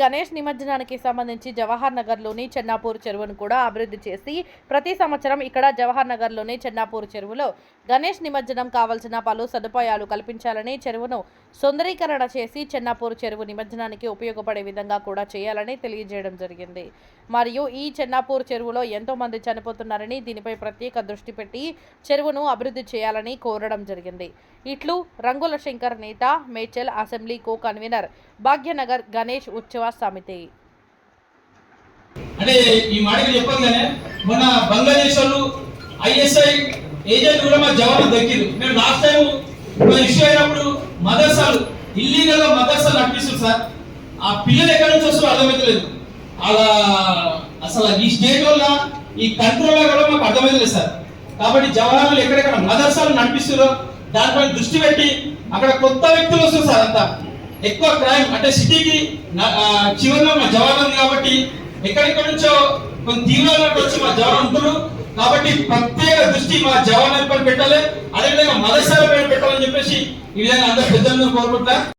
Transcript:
గణేష్ నిమజ్జనానికి సంబంధించి జవహర్ నగర్లోని చెన్నాపూర్ చెరువును కూడా అభివృద్ధి చేసి ప్రతి సంవత్సరం ఇక్కడ జవహర్ నగర్లోని చెన్నాపూర్ చెరువులో గణేష్ నిమజ్జనం కావాల్సిన పలు సదుపాయాలు కల్పించాలని చెరువును సుందరీకరణ చేసి చెన్నాపూర్ చెరువు నిమజ్జనానికి ఉపయోగపడే విధంగా కూడా చేయాలని తెలియజేయడం జరిగింది. మరియు ఈ చెన్నాపూర్ చెరువులో ఎంతో మంది చనిపోతున్నారని దీనిపై ప్రత్యేక దృష్టి పెట్టి చెరువును అభివృద్ధి చేయాలని కోరడం జరిగింది. ఇట్లు రంగుల శంకర్ నేత Medchal assembly co convener Bhagyanagar Ganesh ఉత్సవ సమితి అంటే ఈ మాటకి చెప్పగానే మొన్న బంగ్లాదేశ్ వాళ్ళు ఐఎస్ఐ ఏజెంట్ కూడా మా జవాబు దక్కిరు మేము లాస్ట్ టైం ఇష్యూ అయినప్పుడు మదర్సాలు ఇల్లీగల్గా మదర్సాలు నడిపిస్తారు సార్. ఆ పిల్లలు ఎక్కడి నుంచి వస్తారో అర్థమవుతలేదు అలా అసలు ఈ స్టేట్ వల్ల ఈ కంట్రోల్ కూడా మాకు అర్థమవుతలేదు సార్. కాబట్టి జవహర్లు ఎక్కడెక్కడ మదర్సాలు నడిపిస్తున్నారో దానిపై దృష్టి పెట్టి అక్కడ కొత్త వ్యక్తులు వస్తారు సార్ అంతా. ఎక్కువ క్రైమ్ అంటే సిటీకి చివరిలో మా జవాన్ ఉంది కాబట్టి ఎక్కడెక్కడి నుంచో కొన్ని తీవ్రాలకు వచ్చి మా జవాన్ ఉంటున్నారు కాబట్టి ప్రత్యేక దృష్టి మా జవాన్ పైన పెట్టాలి. అదేవిధంగా మదర్సాల పైన పెట్టాలని చెప్పేసి ఈ విధంగా అందరు పెద్దలను కోరుకుంటా